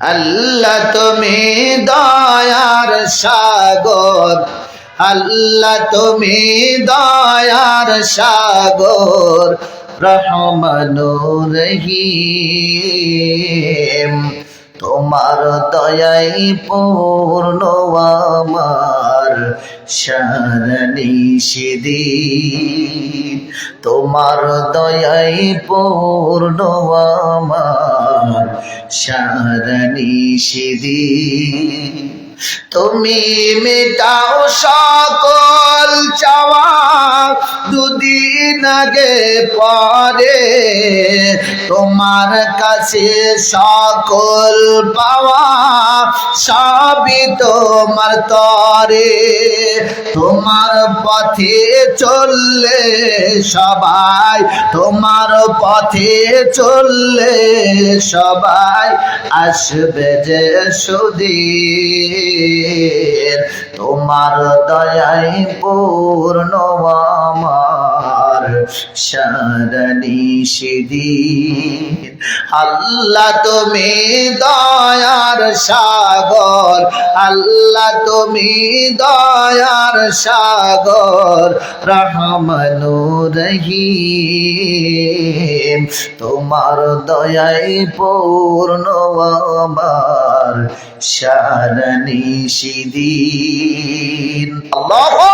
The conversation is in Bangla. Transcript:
আল্লাহ তুমি দয়ার সাগর। আল্লাহ তুমি দয়ার সাগর। রহমানুর রহিম তোমার দয়াই পূর্ণ আমার। সারণি সেদিন তোমার দয়াই পূর্ণ আমার। সেদিন তুমি মেটাও সকল চাওয়া আগে পরে তোমার কাছে সকল পাওয়া সবই তোমার তরে। তোমার পথে চললে সবাই, তোমার পথে চললে সবাই আসবে যে সুদীর তোমার দয়াই পূর্ণ আমার সারণি আল্লাহ তুমি দয়ার সাগর, আল্লাহ তুমি দয়ার সাগর রহমানুর রহিম। তোমার দয়াই পূর্ণ আমার সারণি সেদিন আল্লাহু